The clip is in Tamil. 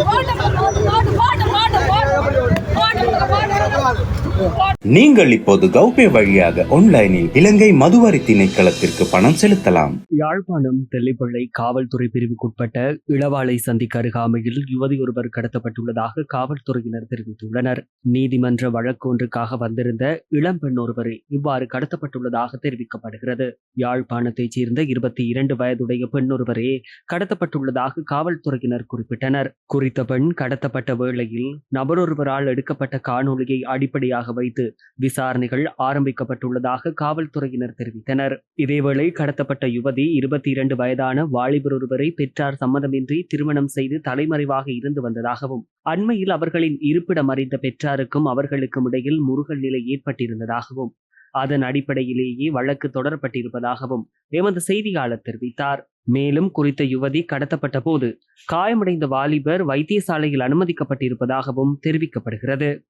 Come on, come on. நீங்கள் இப்போது கௌபே வழியாக ஆன்லைனில் இலங்கை மதுவரி திணைக்களத்திற்கு பணம் செலுத்தலாம். யாழ்ப்பாணம் தெல்லிப்பள்ளை காவல்துறை பிரிவுக்குட்பட்ட இளவாலை சந்திக்கு அருகாமையில் யுவதி ஒருவர் கடத்தப்பட்டுள்ளதாக காவல்துறையினர் தெரிவித்துள்ளனர். நீதிமன்ற வழக்கு ஒன்றுக்காக வந்திருந்த இளம்பெண் ஒருவரே இவ்வாறு கடத்தப்பட்டுள்ளதாக தெரிவிக்கப்படுகிறது. யாழ்ப்பாணத்தைச் சேர்ந்த இருபத்தி இரண்டு வயதுடைய பெண் ஒருவரே கடத்தப்பட்டுள்ளதாக காவல்துறையினர் குறிப்பிட்டனர். குறித்த பெண் கடத்தப்பட்ட வேளையில் நபரொருவரால் எடுக்கப்பட்ட காணொளியை அடிப்படையாக வைத்து விசாரணைகள் ஆரம்பிக்கப்பட்டுள்ளதாக காவல்துறையினர் தெரிவித்தனர். இதேவேளை கடத்தப்பட்ட யுவதி இருபத்தி இரண்டு வயதான வாலிபர் ஒருவரை பெற்றார் சம்மதமின்றி திருமணம் செய்து தலைமறைவாக இருந்து வந்ததாகவும் அண்மையில் அவர்களின் இருப்பிடம் அறிந்த பெற்றாருக்கும் அவர்களுக்கும் இடையில் முருகல் நிலை ஏற்பட்டிருந்ததாகவும் அதன் அடிப்படையிலேயே வழக்கு தொடரப்பட்டிருப்பதாகவும் எமது செய்தியாளர் தெரிவித்தார். மேலும் குறித்த யுவதி கடத்தப்பட்ட போது காயமடைந்த வாலிபர் வைத்தியசாலையில் அனுமதிக்கப்பட்டிருப்பதாகவும் தெரிவிக்கப்படுகிறது.